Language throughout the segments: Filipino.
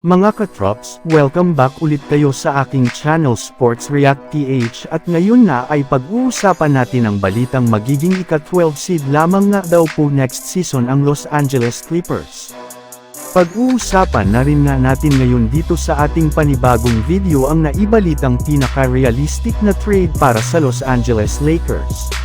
Mga katrops, welcome back ulit kayo sa aking channel Sports React PH at ngayon na ay pag-uusapan natin ang balitang magiging ika-12 seed lamang nga daw po next season ang Los Angeles Clippers. Pag-uusapan na rin nga natin ngayon dito sa ating panibagong video ang naibalitang pinaka-realistic na trade para sa Los Angeles Lakers.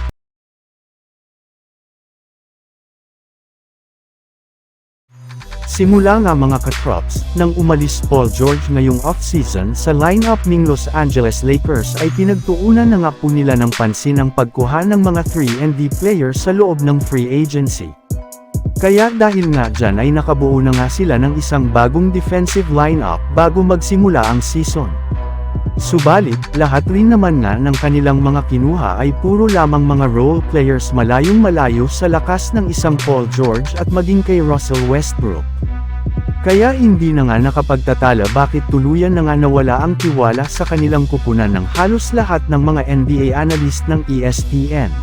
Simula nga mga katrops, nang umalis Paul George ngayong off-season sa lineup ng Los Angeles Lakers ay pinagtuunan na nga po nila ng pansin ang pagkuha ng mga 3 and D players sa loob ng free agency. Kaya dahil nga dyan ay nakabuo na nga sila ng isang bagong defensive lineup bago magsimula ang season. Subalit, lahat rin naman nga ng kanilang mga kinuha ay puro lamang mga role players malayong malayo sa lakas ng isang Paul George at maging kay Russell Westbrook. Kaya hindi na nga nakapagtatala bakit tuluyan na nga nawala ang tiwala sa kanilang kupunan ng halos lahat ng mga NBA analyst ng ESPN.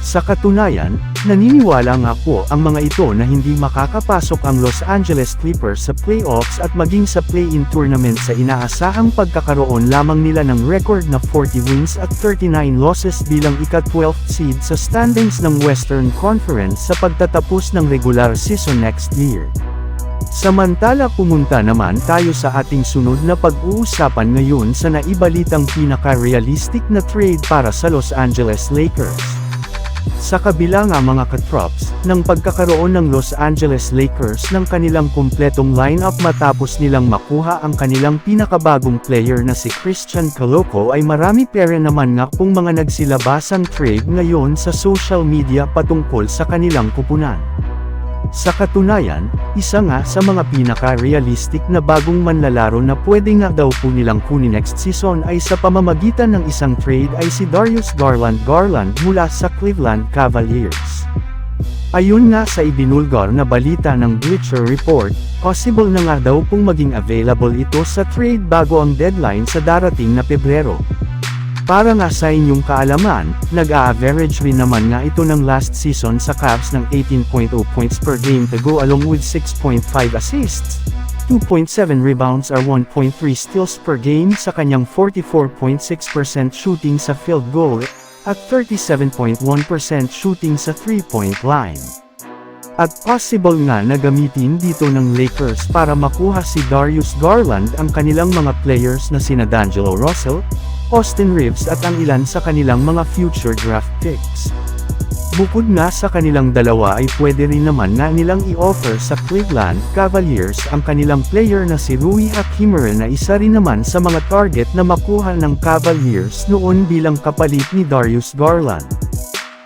Sa katunayan, naniniwala nga po ang mga ito na hindi makakapasok ang Los Angeles Clippers sa playoffs at maging sa play-in tournament sa inaasahang pagkakaroon lamang nila ng record na 40 wins at 39 losses bilang ika-12th seed sa standings ng Western Conference sa pagtatapos ng regular season next year. Samantala pumunta naman tayo sa ating sunod na pag-uusapan ngayon sa naibalitang pinaka-realistic na trade para sa Los Angeles Lakers. Sa kabila nga mga katrops, ng pagkakaroon ng Los Angeles Lakers ng kanilang kumpletong lineup matapos nilang makuha ang kanilang pinakabagong player na si Christian Coloco ay marami pera naman nga pong mga nagsilabasang trade ngayon sa social media patungkol sa kanilang kupunan. Sa katunayan, isa nga sa mga pinaka-realistic na bagong manlalaro na pwede nga daw po nilang kunin next season ay sa pamamagitan ng isang trade ay si Darius Garland Garland mula sa Cleveland Cavaliers. Ayun nga sa ibinulgar na balita ng Bleacher Report, possible na nga daw pong maging available ito sa trade bago ang deadline sa darating na Pebrero. Para nga sa inyong kaalaman, nag-a-average rin naman nga ito ng last season sa Cavs ng 18.0 points per game to go along with 6.5 assists, 2.7 rebounds or 1.3 steals per game sa kanyang 44.6% shooting sa field goal, at 37.1% shooting sa 3-point line. At possible nga na gamitin dito ng Lakers para makuha si Darius Garland ang kanilang mga players na sina D'Angelo Russell, Austin Reeves at ang ilan sa kanilang mga future draft picks. Bukod nga sa kanilang dalawa ay pwede rin naman nga nilang i-offer sa Cleveland Cavaliers ang kanilang player na si Rui Hachimura na isa rin naman sa mga target na makuha ng Cavaliers noon bilang kapalit ni Darius Garland.